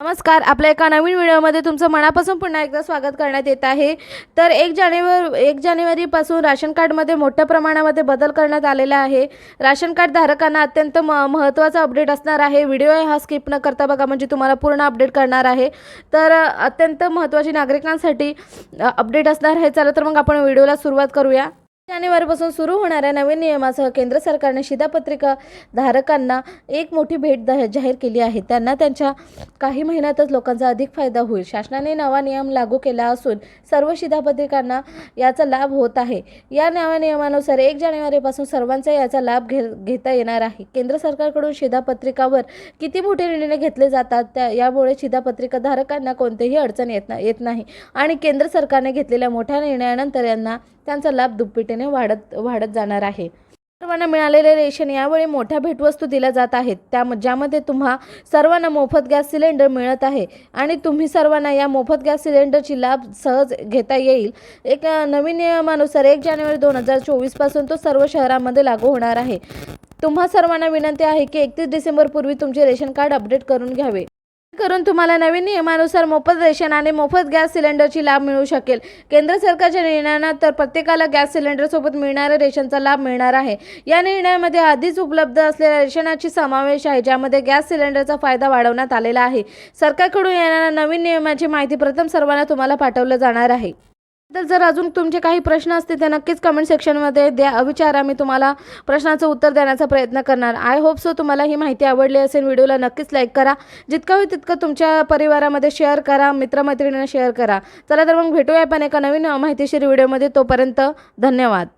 नमस्कार आपल्या एका नवीन व्हिडिओमध्ये तुमचं मनापासून पुन्हा एकदा स्वागत करण्यात येत आहे. तर एक जानेवारी एक जानेवारीपासून राशन कार्डमध्ये मोठ्या प्रमाणामध्ये बदल करण्यात आलेला आहे. राशन कार्ड धारकांना अत्यंत म महत्त्वाचा अपडेट असणार आहे. व्हिडिओ हा स्किप न करता बघा म्हणजे तुम्हाला पूर्ण अपडेट करणार आहे. तर अत्यंत महत्त्वाची नागरिकांसाठी अपडेट असणार आहे. चला तर मग आपण व्हिडिओला सुरुवात करूया. जानेवारीपासून सुरू होणाऱ्या नवीन नियमासह केंद्र सरकारने शिधापत्रिका धारकांना एक मोठी भेट जाहीर केली आहे. त्यांना त्यांच्या काही महिन्यातच लोकांचा अधिक फायदा होईल. शासनाने नवा नियम लागू केला असून सर्व शिधापत्रिकांना याचा लाभ होत आहे. या नव्या नियमानुसार एक जानेवारीपासून सर्वांचा याचा लाभ घे घेता येणार आहे. केंद्र सरकारकडून शिधापत्रिकावर किती मोठे निर्णय घेतले जातात त्या यामुळे शिधापत्रिका धारकांना कोणतीही अडचण येत ना येत नाही. आणि केंद्र सरकारने घेतलेल्या मोठ्या निर्णयानंतर यांना त्यांचा लाभ दुप्पटीने वाढत वाढत जाणार आहे. सर्वांना मिळालेले रेशन यावेळी मोठ्या भेटवस्तू दिल्या जात आहेत. त्या ज्यामध्ये तुम्हा सर्वांना मोफत गॅस सिलेंडर मिळत आहे आणि तुम्ही सर्वांना या मोफत गॅस सिलेंडरची लाभ सहज घेता येईल. एक नवीन नियमानुसार एक जानेवारी दोन हजार चोवीसपासून तो सर्व शहरामध्ये लागू होणार आहे. तुम्हा सर्वांना विनंती आहे की एकतीस डिसेंबरपूर्वी तुमचे रेशन कार्ड अपडेट करून घ्यावे. करून तुम्हाला नवीन नियमानुसार मोफत रेशन आणि मोफत गॅस सिलेंडरची लाभ मिळू शकेल. केंद्र सरकारच्या निर्णयानंतर प्रत्येकाला गॅस सिलेंडरसोबत मिळणाऱ्या रेशनचा लाभ मिळणार आहे. या निर्णयामध्ये आधीच उपलब्ध असलेल्या रेशनाची समावेश आहे ज्यामध्ये गॅस सिलेंडरचा फायदा वाढवण्यात आलेला आहे. सरकारकडून येणाऱ्या नवीन नियमाची माहिती प्रथम सर्वांना तुम्हाला पाठवलं जाणार आहे. तर जर अजून तुमचे काही प्रश्न असतील तर नक्कीच कमेंट सेक्शनमध्ये द्या. विचारा मी तुम्हाला प्रश्नाचं उत्तर देण्याचा प्रयत्न करणार. आय होप सो तुम्हाला ही माहिती आवडली असेल. व्हिडिओला नक्कीच लाईक करा. जितकं होईल तितकं तुमच्या परिवारामध्ये शेअर करा मित्रमैत्रिणींना शेअर करा. चला तर मग भेटूया पण एका नवीन माहितीशीर व्हिडिओमध्ये तोपर्यंत धन्यवाद.